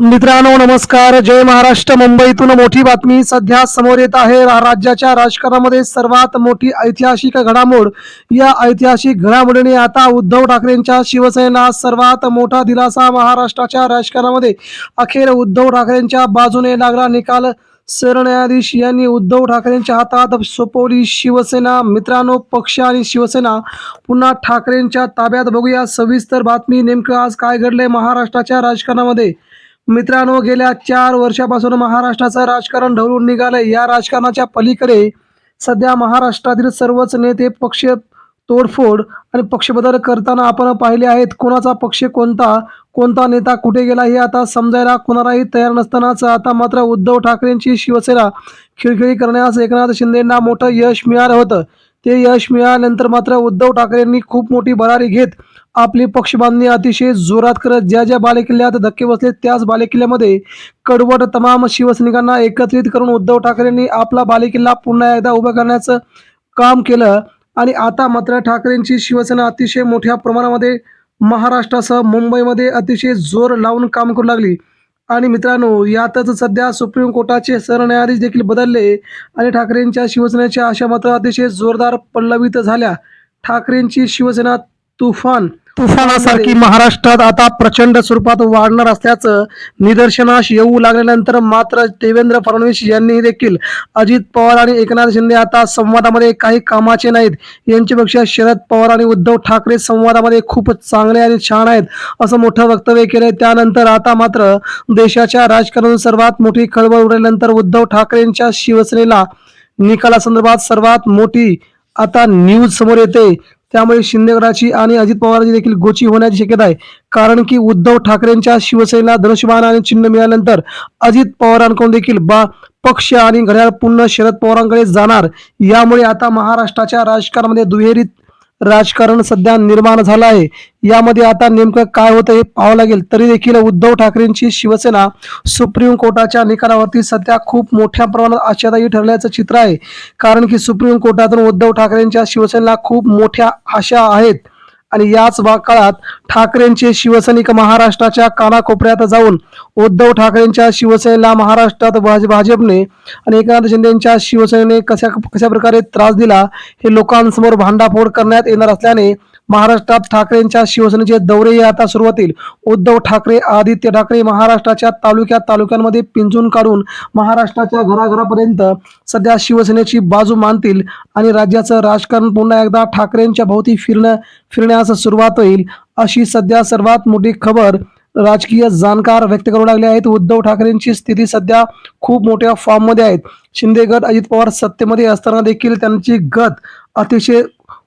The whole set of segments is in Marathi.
मित्रांनो नमस्कार. जय महाराष्ट्र. मुंबईतून मोठी बातमी सध्या समोर येत आहे. राज्याच्या राजकारणामध्ये सर्वात मोठी ऐतिहासिक घडामोड. या ऐतिहासिक घडामोडीने आता उद्धव ठाकरेंच्या शिवसेनेला सर्वात मोठा दिलासा महाराष्ट्राच्या राजकारणामध्ये. अखेर उद्धव ठाकरेंच्या बाजूने लागला निकाल. सरन्यायाधीश यांनी उद्धव ठाकरेंच्या हातात सोपवली शिवसेना. मित्रांनो पक्ष आणि शिवसेना पुन्हा ठाकरेंच्या ताब्यात बघूया. सविस्तर बातमी नेमकं आज काय घडलंय महाराष्ट्राच्या राजकारणामध्ये? मित्रांनो गेल्या चार वर्षापासून महाराष्ट्राचं राजकारण ढवळून निघालंय. या राजकारणाच्या पलीकडे सध्या महाराष्ट्रातील सर्वच नेते पक्ष तोडफोड आणि पक्षबदल करताना आपण पाहिले आहेत. कोणाचा पक्ष कोणता कोणता नेता कुठे गेला हे आता समजायला कोणालाही तयार नसतानाच आता मात्र उद्धव ठाकरेंची शिवसेना खिळखिळी करण्यास एकनाथ शिंदेंना मोठं यश मिळालं होतं. ते यश मिळाल्यानंतर मात्र उद्धव ठाकरेंनी खूप मोठी भरारी घेत आपली पक्षबांधणी अतिशय जोरात करत ज्या ज्या बालेकिल्ल्यात धक्के बसले त्याच बालेकिल्ल्यामध्ये कडवट तमाम शिवसैनिकांना एकत्रित करून उद्धव ठाकरेंनी आपला बालेकिल्ला पुन्हा एकदा उभा करण्याचं काम केलं. आणि आता मात्र ठाकरेंची शिवसेना अतिशय मोठ्या प्रमाणामध्ये महाराष्ट्रासह मुंबईमध्ये अतिशय जोर लावून काम करू लागली. आणि मित्रांनो यातच सध्या सुप्रीम कोर्टाचे सरन्यायाधीश देखील बदलले आणि ठाकरेंच्या शिवसेनेच्या आशा मात्र अतिशय जोरदार पल्लवित झाल्या. ठाकरेंची शिवसेना तुफान तुफानासारखी महाराष्ट्रात आता प्रचंड स्वरूपात वाढणार असल्याचं निदर्शनास येऊ लागल्यानंतर मात्र देवेंद्र फडणवीस यांनी देखील अजित पवार आणि एकनाथ शिंदे आता संवादामध्ये काही कामाचे नाहीत. यांच्यापेक्षा शरद पवार आणि उद्धव ठाकरे संवादामध्ये खूप चांगले आणि छान आहेत असं मोठं वक्तव्य केलंय. त्यानंतर आता मात्र देशाच्या राजकारणात सर्वात मोठी खळबळ उडल्यानंतर उद्धव ठाकरेंच्या शिवसेनेला निकालासंदर्भात सर्वात मोठी आता न्यूज समोर येते. त्यामुळे शिंदेगडाची आणि अजित पवारांची देखील गोची होण्याची शक्यता आहे. कारण की उद्धव ठाकरेंच्या शिवसेनेला धनुष्यबाण आणि चिन्ह मिळाल्यानंतर अजित पवारांकडून देखील बा पक्ष आणि घड्याळ पुन्हा शरद पवारांकडे जाणार. यामुळे आता महाराष्ट्राच्या राजकारणामध्ये दुहेरीत राजकारण सध्या निर्माण झालं आहे. यामध्ये आता नेमकं काय होतं हे पाहावं लागेल. तरी देखील उद्धव ठाकरेंची शिवसेना सुप्रीम कोर्टाच्या निकालावरती सध्या खूप मोठ्या प्रमाणात आशादायी ठरल्याचं चित्र आहे. कारण की सुप्रीम कोर्टातून उद्धव ठाकरेंच्या शिवसेनेला खूप मोठ्या आशा आहेत. आणि याच काळात ठाकरेंचे शिवसैनिक महाराष्ट्राच्या कानाकोपऱ्यात जाऊन उद्धव ठाकरेंच्या शिवसेनेला महाराष्ट्रात भाज भाजपने आणि एकनाथ शिंदेच्या शिवसेनेने कशा कशा प्रकारे त्रास दिला हे लोकांसमोर भांडाफोड करण्यात येणार असल्याने महाराष्ट्रात ठाकरेंच्या शिवसेनेचे दौरेही आता सुरू होतील उद्धव ठाकरे आदित्य ठाकरे महाराष्ट्राच्या तालुक्यात तालुक्यांमध्ये पिंजून काढून महाराष्ट्राच्या घराघरापर्यंत सध्या शिवसेनेची बाजू मानतील आणि राज्याचं राजकारण पुन्हा एकदा ठाकरेंच्या भोवती फिरणं फिरण्यास सुरुवात होईल अशी सध्या सर्वात मोठी खबर राजकीय जाणकार व्यक्त करू लागले आहेत. उद्धव ठाकरेंची स्थिती सध्या खूप मोठ्या फॉर्ममध्ये आहेत. शिंदे गट अजित पवार सत्तेमध्ये असताना देखील त्यांची गत अतिशय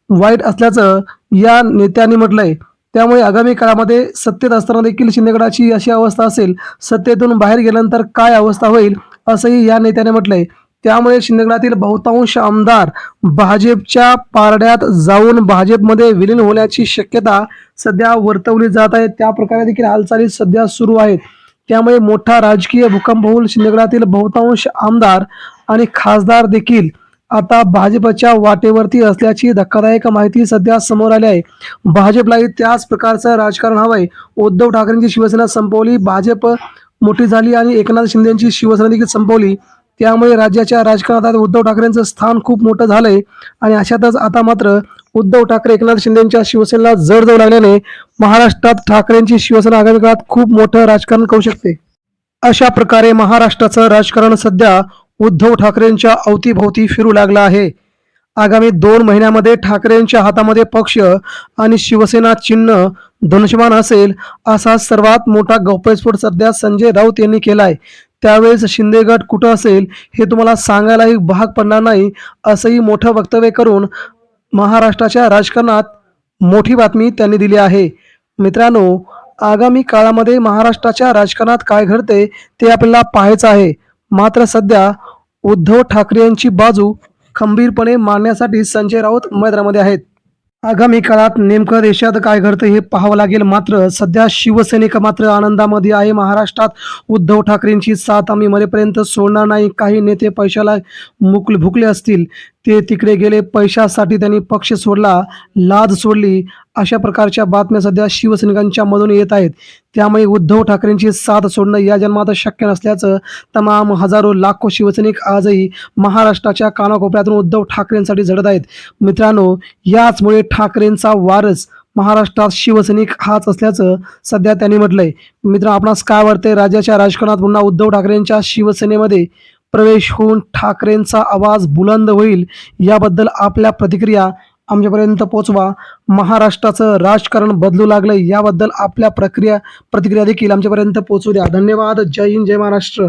वाईट असल्याचं या नेत्यांनी म्हटलंय. त्यामुळे आगामी काळामध्ये सत्तेत असताना देखील शिंदेगडाची अशी अवस्था असेल सत्तेतून बाहेर गेल्यानंतर काय अवस्था होईल असंही या नेत्याने म्हटलंय. त्यामुळे शिंदेगडातील बहुतांश आमदार भाजपच्या पारड्यात जाऊन भाजपमध्ये विलीन होण्याची शक्यता सध्या वर्तवली जात आहे. त्या प्रकारे देखील हालचाली सध्या सुरू आहेत. त्यामुळे मोठा राजकीय भूकंप होऊन शिंदेगडातील बहुतांश आमदार आणि खासदार देखील आता भाजपच्या वाटेवरती असल्याची धक्कादायक माहिती सध्या समोर आली आहे. भाजपलाही त्याच प्रकारचं राजकारण हवंय. उद्धव ठाकरेंची शिवसेना संपवली भाजप मोठी झाली आणि एकनाथ शिंदेची शिवसेना देखील संपवली. त्यामुळे राज्याच्या राजकारणात उद्धव ठाकरेंचं स्थान खूप मोठं झालंय. आणि अशातच आता मात्र उद्धव ठाकरे एकनाथ शिंदेच्या शिवसेनेला जड जाऊ लागल्याने महाराष्ट्रात ठाकरेंची शिवसेना आगामी काळात खूप मोठं राजकारण करू शकते. अशा प्रकारे महाराष्ट्राचं राजकारण सध्या उद्धव ठाकरेंच्या अवतीभोवती फिरू लागला आहे. आगामी दोन महिन्यामध्ये ठाकरेंच्या हातामध्ये पक्ष आणि शिवसेना चिन्ह धनुष्यमान असेल असा सर्वात मोठा गौप्यस्फोट सध्या संजय राऊत यांनी केलाय. त्यावेळेस शिंदे गट कुठं असेल हे तुम्हाला सांगायलाही भाग पडणार नाही असंही मोठं वक्तव्य करून महाराष्ट्राच्या राजकारणात मोठी बातमी त्यांनी दिली आहे. मित्रांनो आगामी काळामध्ये महाराष्ट्राच्या राजकारणात काय घडते ते आपल्याला पाहायचं आहे. मात्र सध्या उद्धव ठाकरे यांची बाजू खंबीरपणे मांडण्यासाठी संजय राऊत मैदानामध्ये आहेत. आगामी काळात नेमकं देशात काय घडतं हे पाहावं लागेल. मात्र सध्या शिवसैनिक मात्र आनंदामध्ये आहे. महाराष्ट्रात उद्धव ठाकरेंची साथ आम्ही मरेपर्यंत सोडणार नाही. काही नेते पैशाला मुकले भुकले असतील. ते तिकडे गेले पैशासाठी त्यांनी पक्ष सोडला लाद सोडली. अशा प्रकारच्या बातम्या सध्या शिवसैनिकांच्या मधून येत आहेत. त्यामुळे उद्धव ठाकरेंची साथ सोडणं या जन्मात शक्य नसल्याचं तमाम हजारो लाखो शिवसैनिक आजही महाराष्ट्राच्या कानाकोपऱ्यातून उद्धव ठाकरेंसाठी झडत आहेत. मित्रांनो याचमुळे ठाकरेंचा वारस महाराष्ट्रात शिवसैनिक हाच असल्याचं सध्या त्यांनी म्हटलंय. मित्र आपणास काय वाटतंय? राज्याच्या राजकारणात पुन्हा उद्धव ठाकरेंच्या शिवसेनेमध्ये प्रवेश होऊन ठाकरेंचा आवाज बुलंद होईल याबद्दल आपल्या प्रतिक्रिया आमच्यापर्यंत पोचवा. महाराष्ट्राचं राजकारण बदलू लागलं याबद्दल आपल्या प्रक्रिया प्रतिक्रिया देखील आमच्यापर्यंत पोचू द्या. धन्यवाद. जय हिंद जय महाराष्ट्र.